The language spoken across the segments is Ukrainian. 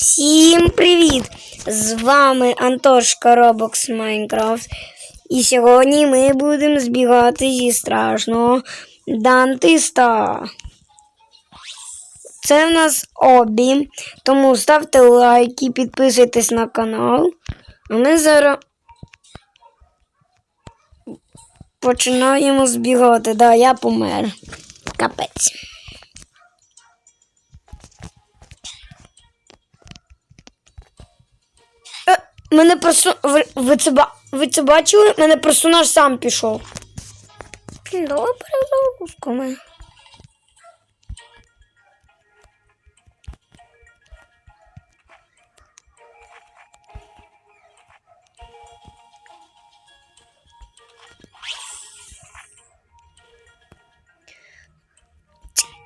Всім привіт! З вами Антошка Робокс Майнкрафт. І сьогодні ми будемо збігати зі страшного дантиста. Це в нас обі, тому ставте лайки, підписуйтесь на канал. А ми зараз починаємо збігати. Да, я помер. Капець. Мене просто. Ви, ви, це, ви це бачили? Мене персонаж сам пішов. Добре, запусками.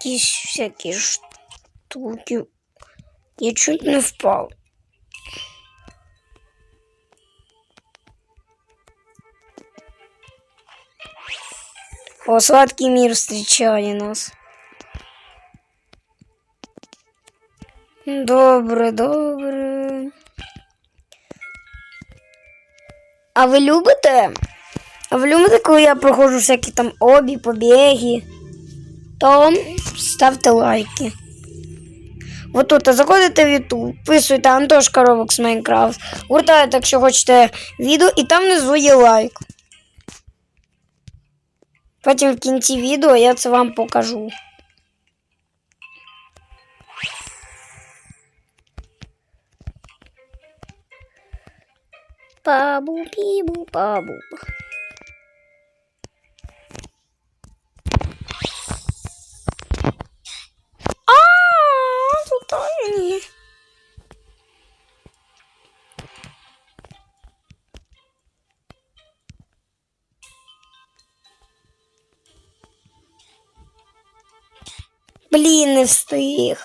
Якісь всякі штуки. Я чуть не впав. О, сладкий мир встречає нас. Добре, добре. А ви любите? А ви любите, коли я проходжу всякі там обі, побіги? То ставте лайки. Вот тут заходите в YouTube, вписуйте Антошка Робокс Майнкрафт, гуртаєте, якщо хочете відео, і там внизу є лайк. Потім в кінці відео я це вам покажу. Пабу Не.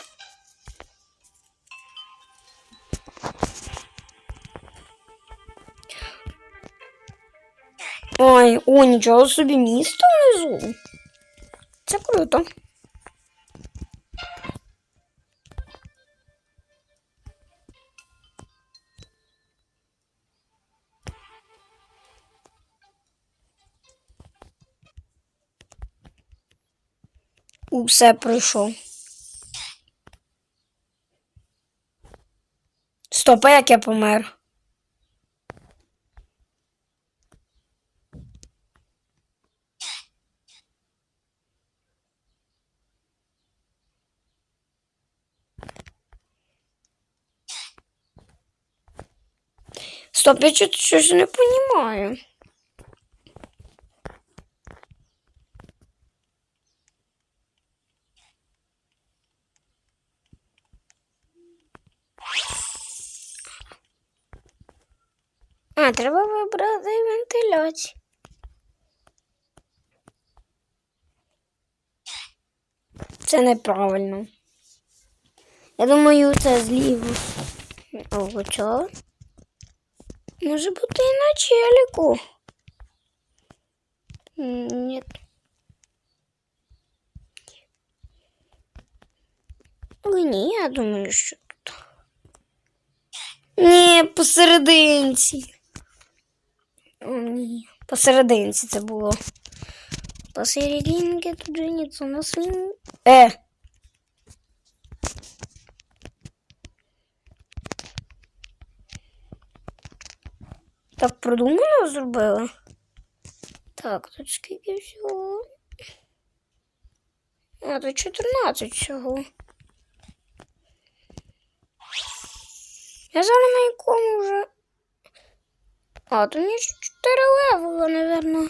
Ой, о, нічого собі місто внизу. Це круто. Усе пройшов. Стоп, як я помер? Стоп, я чуть щось не розумію. А, треба вибрати вентиляцію. Це неправильно. Я думаю, це зліво. Ого, чого? Може бути і на челіку. Ні. Ой, ні, я думаю, що тут. Ні, посерединці. Ні. Посерединці це було. Посерединке тут жениться на свин. Е. Так продумано зробили. Так, тут скільки всього. А, тут 14 всього. Я зараз на якому вже. А, тут мені 4 левела, наверное.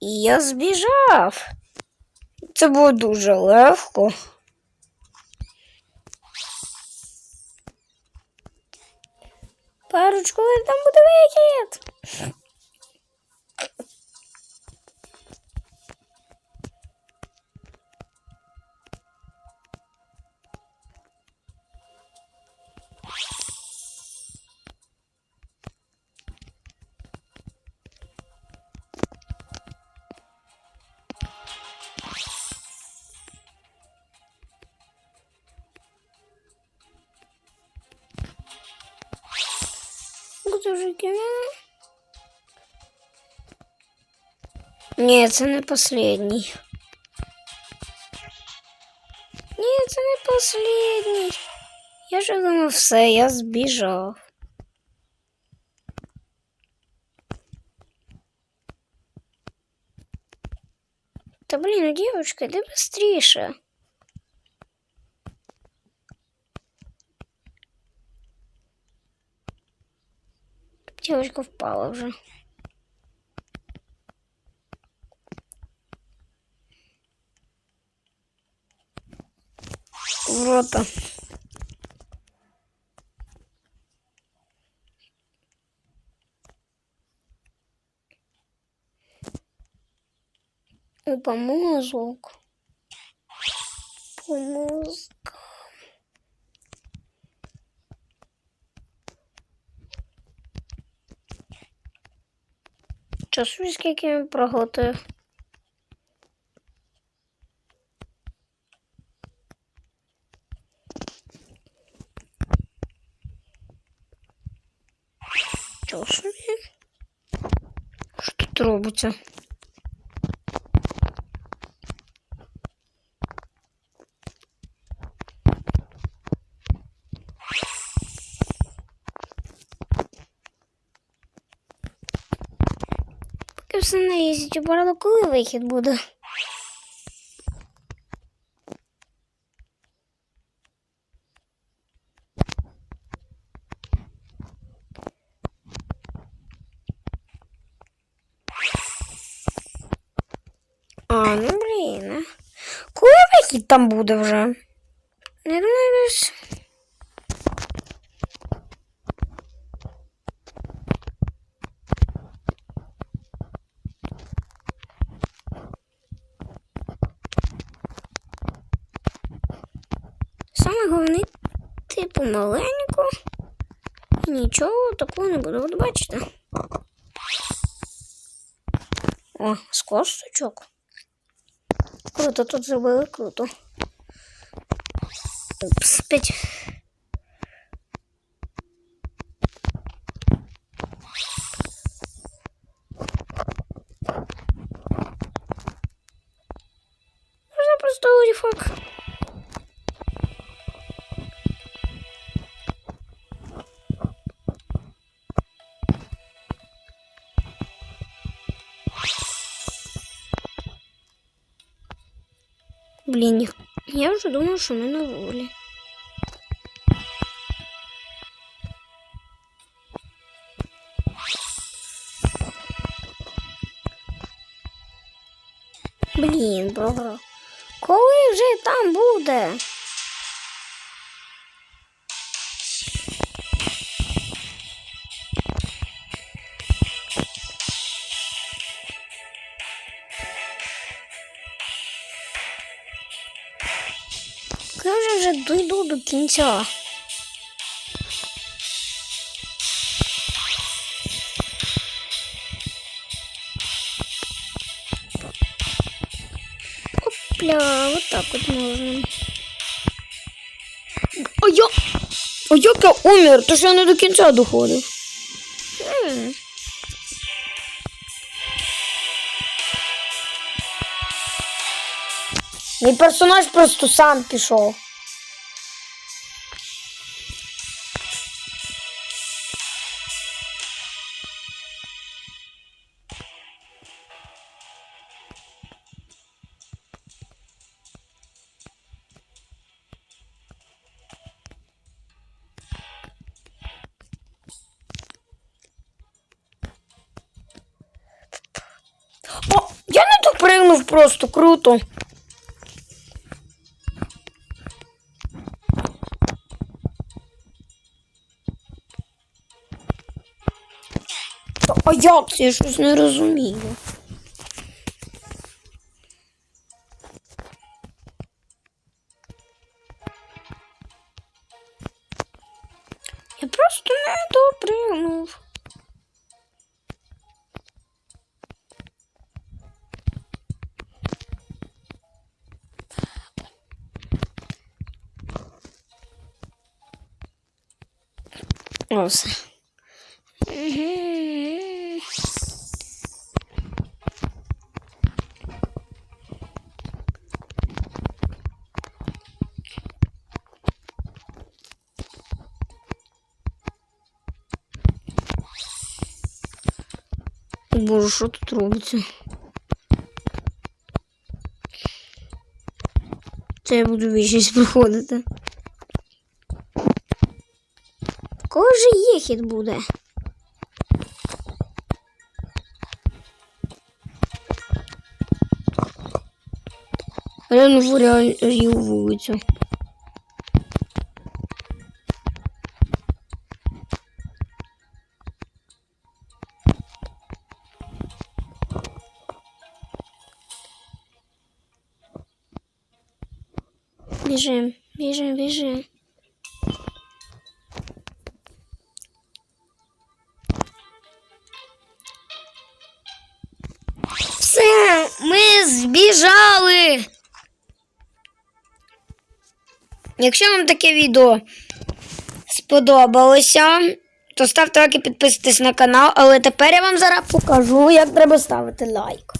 І я збіжав. Це було дуже легко. Парочку, там буде вихід. буде вже кінець. Ні, це не последній. Ні, це не последній. Я ж думав, все, я збіжав. Та блін, ну дівчинка, іди девочка впала уже. Ворота. И помог. Помог. Часу скільки він проглотив. Чого собі? Що тут робиться? Поки все не їздить, обрала, коли вихід буде. А, ну блін. а. Коли вихід там буде вже? Не думаю, десь. Саме головне, типу, маленько. І нічого такого не буде. От бачите. О, з косточок. Круто, тут зробили круто. Упс, п'ять. Можна просто уріфак. Блін, ні- я вже думав, що ми на волі. Блін, програв. Коли вже там буде? Дійду до кінця. Опля, вот так вот можно. А я. А як умер? То що я не до кінця доходив. М. Мій персонаж просто сам пішов. Просто круто. А як я щось не розумію? Я просто не допригнув. О, все. Боже, що тут робиться? Це я буду вічність проходити. Ж є хід буде? Реально реальну вулицю. Біжим, біжим, біжим. Якщо вам таке відео сподобалося, то ставте лайк і підписуйтесь на канал, але тепер я вам зараз покажу, як треба ставити лайк.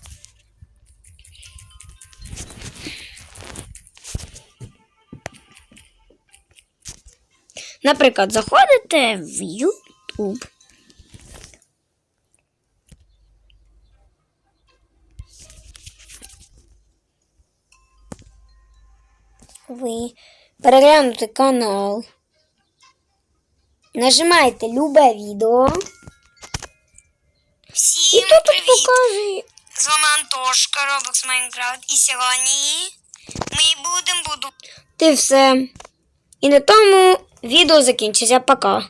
Наприклад, заходите в YouTube. Ви переглянути канал. Нажимаєте любе відео. І Всім тут тут привіт! З вами Антошка, Roblox Minecraft. І сьогодні ми будемо буду Ти все. І на тому відео закінчиться. Пока.